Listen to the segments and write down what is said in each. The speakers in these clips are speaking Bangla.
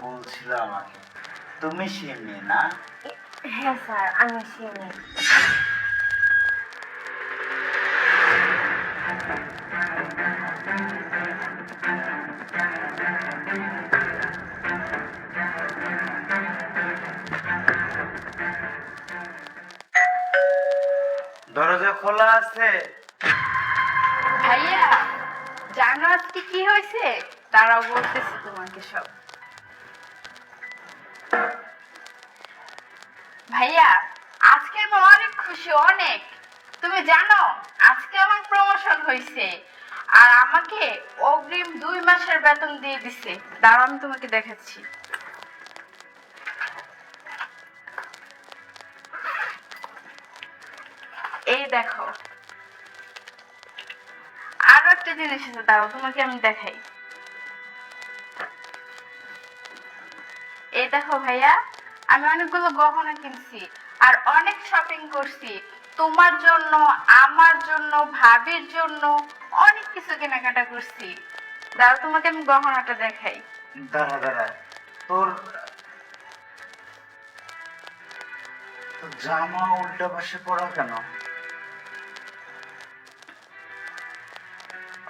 বলছিল আমাকে তুমি সে মেয়ে না? হ্যাঁ স্যার আমি চিনি দরজা খোলা আছে? ভাইয়া জানো আজকে কি হয়েছে? তারাও বলতেছে তোমাকে সব। ভাইয়া আজকে আমি অনেক খুশি অনেক। তুমি জানো, আজকে আমার প্রমোশন হয়েছে আর আমাকে অগ্রিম দুই মাসের বেতন দিয়ে দিছে। দাঁড়াও, আমি তোমাকে দেখাচ্ছি। এই দেখো। আরও একটা জিনিস আছে, দাঁড়াও, তোমাকে আমি দেখাই। এই দেখো ভাইয়া আমি অনেকগুলো গহনা কিনছি আর অনেক শপিং করছি। তোমার জন্য আমার জন্য ভাবির জন্য অনেক কিছু কেনাকাটা করছি। দাঁড়াও তোমাকে আমি গহনাটা দেখাই। দাঁড়া দাঁড়া। তোর তোর জামা উল্টা পাশে পড়া কেন?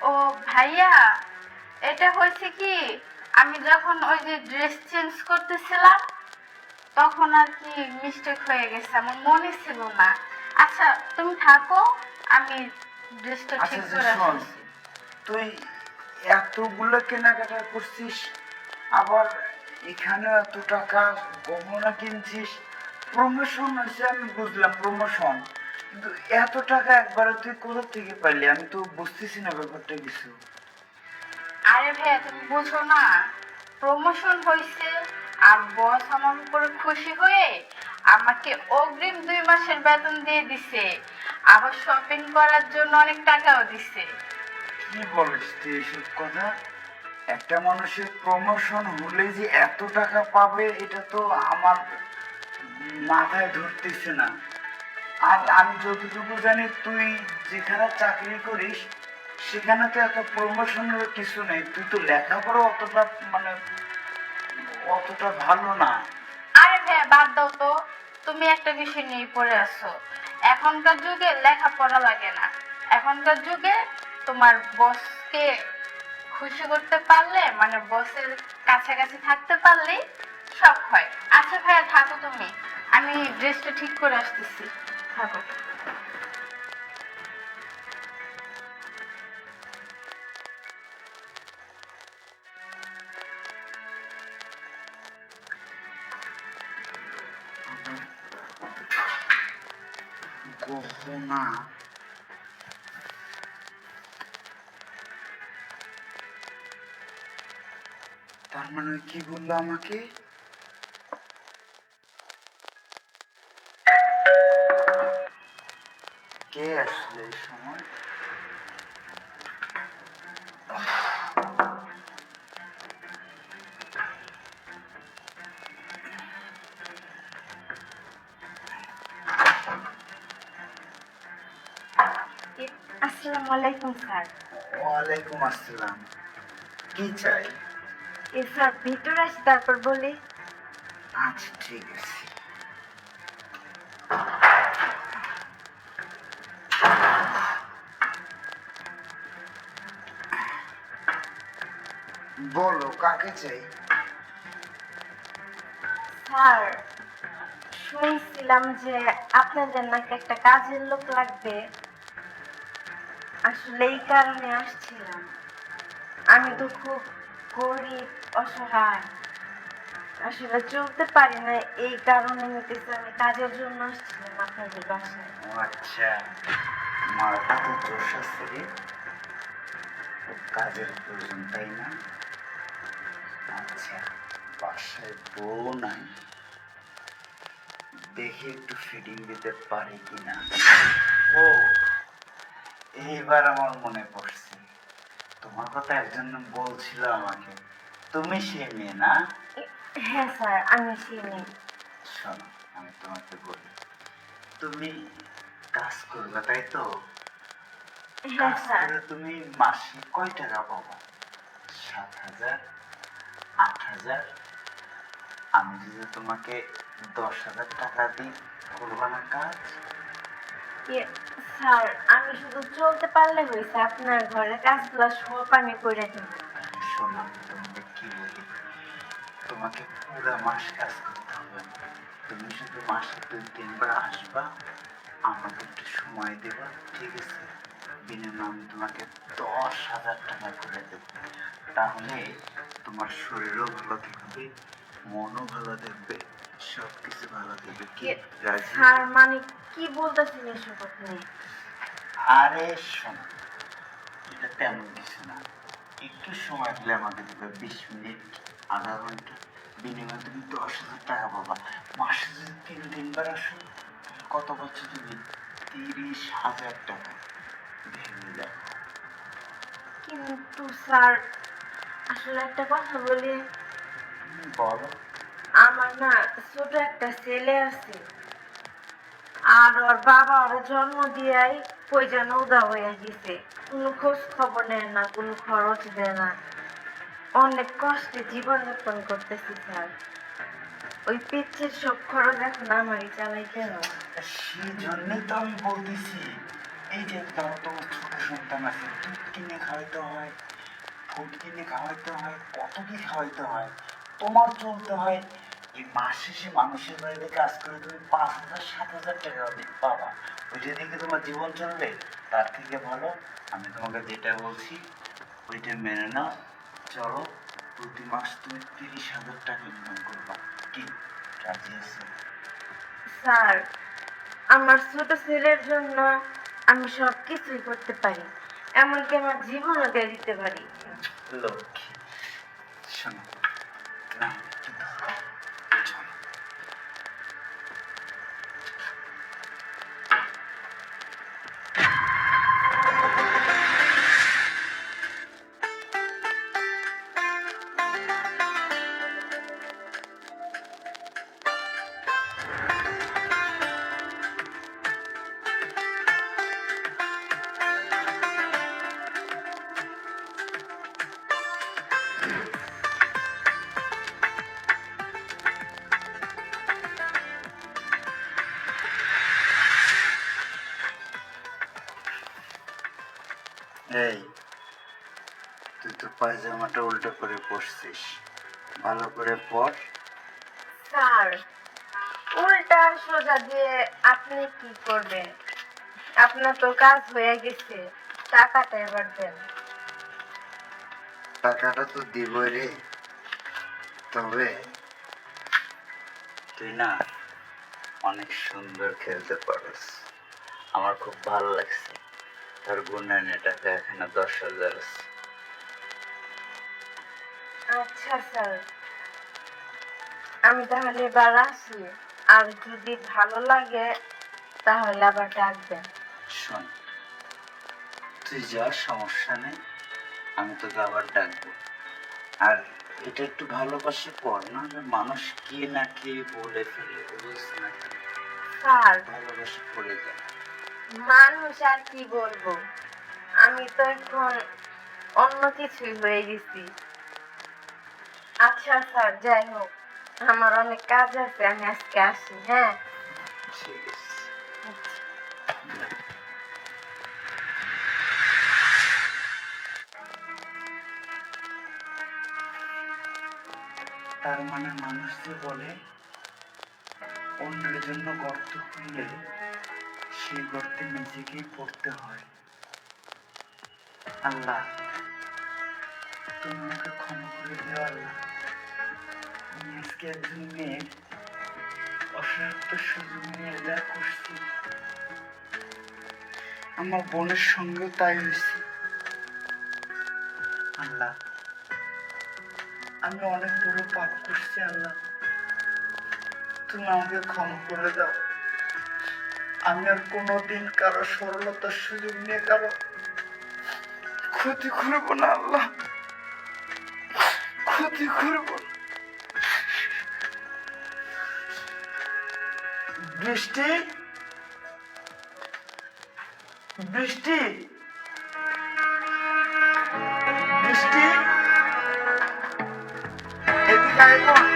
ও ভাইয়া এটা হয়েছে কি? আমি যখন ওই যে ড্রেস চেঞ্জ করতেছিলাম তখন আর কি মিস্টেক হয়ে গেছে আমার মনে ছিল না। আচ্ছা তুমি থাকো আমি ড্রেসটা আচ্ছা ঠিক আচ্ছা, করে আসছি। তুই এতগুলো কেনাকাটা করছিস আবার এখানে এত টাকা গহনা কিনছিস। প্রমোশন হয়েছে আমি বুঝলাম প্রমোশন কিন্তু এত টাকা একবারে তুই কোথা থেকে পাইলি? আমি তো বুঝতেছি না ব্যাপারটা কিছু। আরে ভাইয়া তুমি বুঝো না প্রমোশন হয়েছে আর বস আমার উপরে খুশি হয়ে আমাকে অগ্রিম দুই মাসের বেতন দিয়ে দিছে। আবার শপিং করার জন্য অনেক টাকাও দিছে। কি বলিস তুই এসব কথা? একটা মানুষের প্রমোশন হলে যে এত টাকা পাবে, এটা তো আমার মাথায় ধরতেছে না। আর আমি যতটুকু জানি, তুই যেখানে চাকরি করিস, সেখানে তো এত প্রমোশনের কিছু নেই। তুই তো লেখাপড়া অতটা মানে অতটা ভালো না। আরে ভাইয়া, বাদ দাও তো। তুমি একটা বিষয় নিয়ে পড়ে আছো। এখনকার যুগে লেখাপড়া লাগে না। এখনকার যুগে তোমার বসকে খুশি করতে পারলে মানে বসের কাছাকাছি থাকতে পারলেই সব হয়। আচ্ছা ভাইয়া, থাকো তুমি। আমি ড্রেসটা ঠিক করে আসতেছি। থাকো। গহনা তার মানে কি বলল আমাকে? কে আসলে এই সময়? আসসালামু আলাইকুম স্যার। ওয়ালাইকুম আসসালাম। কি চাই? এ স্যার ভিতরে আসি তারপর বলি। আচ্ছা ঠিক আছে। বলো কাকে চাই? স্যার শুনছিলাম যে আপনাদের নাকি একটা কাজের লোক লাগবে। আসলে এই কারণে আসছিলাম। আমি তো খুব গরিব, অসহায়। আসলে চলতে পারি না, এই কারণে নিতেছি, আমি কাজের জন্য আসছিলাম আপনাদের বাসায়। ও আচ্ছা মারাটা তো আছে রে। কাজের প্রয়োজন, তাই না? আচ্ছা বাসায় বউ নাই। দেখি একটু ফিডিং দিতে পারি কিনা। ও এইবার আমার মনে পড়ছে। তোমার কথা একজন বলছিল আমাকে। তুমি সে মেয়ে না? হ্যাঁ স্যার আমি চিনি শোনো আমি তোমাকে বলি। তুমি কাজ করবে তাই তো? হ্যাঁ কাজ করে তুমি মাসে কয় টাকা পাবো? সাত হাজার আট হাজার হাজার। আমি যদি তোমাকে দশ হাজার টাকা দিই করবা না কাজ? ইয়ে, স্যার, আমি শুধু চলতে পারলে হয়েছে আপনার ঘরের কাজগুলো সব আমি করে দেব। তোমাকে পুরো মাস কাজ করতে হবে। তুমি শুধু মাসে দুই, তিনবার আসবা আমাকে একটু সময় দেবা, ঠিক আছে? বিনিময়ে আমি তোমাকে দশ হাজার টাকা করে দেব। তাহলে তোমার শরীরও ভালো থাকবে, মনও ভালো থাকবে। সব কিছু ভালো থাকবে। কি স্যার মানে কি বলতেছেন এসব আপনি? আরে শোনো এটা তেমন কিছু না। একটু সময় দিলে আমাকে দেবে বিশ মিনিট আধা ঘণ্টা। বিনিময়ে তুমি দশ হাজার টাকা পাবা। মাসে যদি তিন তিনবার আসো কত বছর তুমি? তিরিশ হাজার টাকা। ভেবে দেখো কিন্তু স্যার আসলে একটা কথা বলি। বলো। আমার না ছোট একটা ছেলে আছে। আর ওর বাবা ওর জন্ম দিয়াই কই যেন উদা হয়ে গেছে। কোনো খোঁজ খবর নেয় না, কোনো খরচ দেয় না। অনেক কষ্টে জীবন যাপন করতেছি স্যার। ওই পিচ্ছের সব খরচ এখন আমারই চালাইতে হয় সেই জন্যই তো আমি বলতেছি, এই যে ধরো তোমার ছোট সন্তান আছে, দুধ কিনে খাওয়াইতে হয়, ফুড কিনে খাওয়াইতে হয়, কত কি খাওয়াইতে হয়, তোমার চলতে হয় এই মাস শেষে মানুষের বাড়িতে কাজ করে তুমি পাঁচ হাজার সাত হাজার টাকা অধিক পাবা। ওইটা দেখে তোমার জীবন চলবে তার থেকে ভালো। আমি তোমাকে যেটা বলছি ওইটা মেনে নাও। চলো প্রতি মাস তুমি তিরিশ হাজার টাকা ইনকাম করবা। কি? রাজি আছে? স্যার আমার ছোট ছেলের জন্য আমি সব কিছুই করতে পারি এমনকি আমার জীবনও দিয়ে দিতে পারি। লক্ষ্মী শোনো না এই তুই তো পায়জামাটা উল্টো করে পড়ছিস ভালো করে পড় স্যার উল্টা সোজা দিয়ে আপনি কি করবেন? আপনার তো কাজ হয়ে গেছে টাকাটা এবার দেন। টাকাটা তো দিব রে। তবে তুই না অনেক সুন্দর খেলতে পারিস। আমার খুব ভালো লাগছে। তার গুণায়নে টাকা এখানে দশ হাজার আছে। আচ্ছা স্যার। আমি তাহলে এবার আসি। আর যদি ভালো লাগে তাহলে আবার ডাকবেন শোন তুই যা সমস্যা নেই আমি তোকে আবার ডাকবো আর এটা একটু ভালোবাসে পর না হলে মানুষ কি না কি বলে ফেলে বুঝিস না স্যার। ভালোবাসে পড়ে যায়। মানুষ আর কি বলব? আমি তো এখন অন্য কিছুই হয়ে গেছি। আচ্ছা স্যার, যাই হোক। আমার অনেক কাজ আছে, আমি আজকে আসি হ্যাঁ? তার মানে মানুষ যে বলে, অন্যের জন্য গর্ত খুললে সেই গর্তে নিজেকেই পড়তে হয়। আল্লাহ, তুমি আমাকে ক্ষমা করে দিও আল্লাহ। আমি আজকে একজন মেয়ের অসহায়ত্ব সুযোগ নিয়ে যা করছি, আমার বোনের সঙ্গেও তাই হয়েছে। আল্লাহ, আমি অনেক বড় পাপ করছি আল্লাহ। তুমি আমাকে ক্ষমা করে দাও। আমি আর কোনোদিন কারও সরলতার সুযোগ নিয়ে কারও ক্ষতি করব না, আল্লাহ। ক্ষতি করব। বৃষ্টি? বৃষ্টি? বৃষ্টি? এদিকে এখন